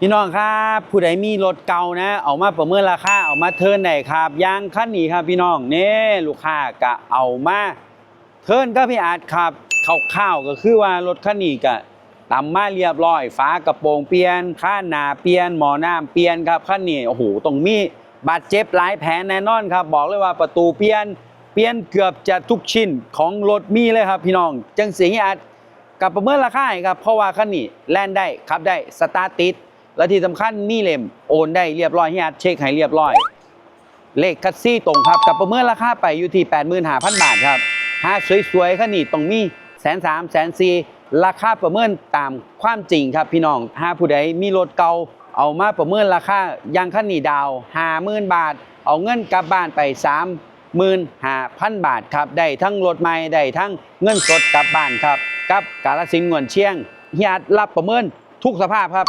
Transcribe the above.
พี่น้องครับผู้ใดมีรถเก่านะเอามาประเมินราคาเอามาเทิร์นได้ครับยางคันนี้ครับพี่น้องเนี่ลูกค้าก็เอามาเทิร์นก็พี่อาร์ตครับคร่าวๆก็คือว่ารถคันนี้ก็ตำมาเรียบร้อยฟ้ากระโปรงเปลี่ยนข้าหนาเปลี่ยนหมอน้ำเปลี่ยนครับคันนี้โอ้โหต้องมีบาดเจ็บหลายแผลแน่นอนครับ บอกเลยว่าประตูเปลี่ยนเปลี่ยนเกือบจะทุกชิ้นของรถมีเลยครับพี่น้อง จังสีอาร์ตกับประเมินราคาครับเพราะว่าคันนี้แล่นได้ขับได้สตาร์ทติด และที่สำคัญมีเลมโอนได้เรียบร้อยที่อาเช็คให้เรียบร้อย เลขคัสซี่ตรงครับกับประเมินราคาไปอยู่ที่ 85,000 บาทครับหาสวยๆคันนี้ต้องมีแสนสามแสนสี่ราคาประเมินตามความจริงครับพี่น้องหาผู้ใดมีรถเก่าเอามาประเมินราคายางคันนี้ดาว50,000บาท เอาเงินกลับบ้านไป3 15,000บาทครับได้ทั้งรถใหม่ได้ทั้งเงินสดกลับบ้านครับ กับกาลสินธุ์งวนเชียงเฮียดรับประเมินทุกสภาพครับ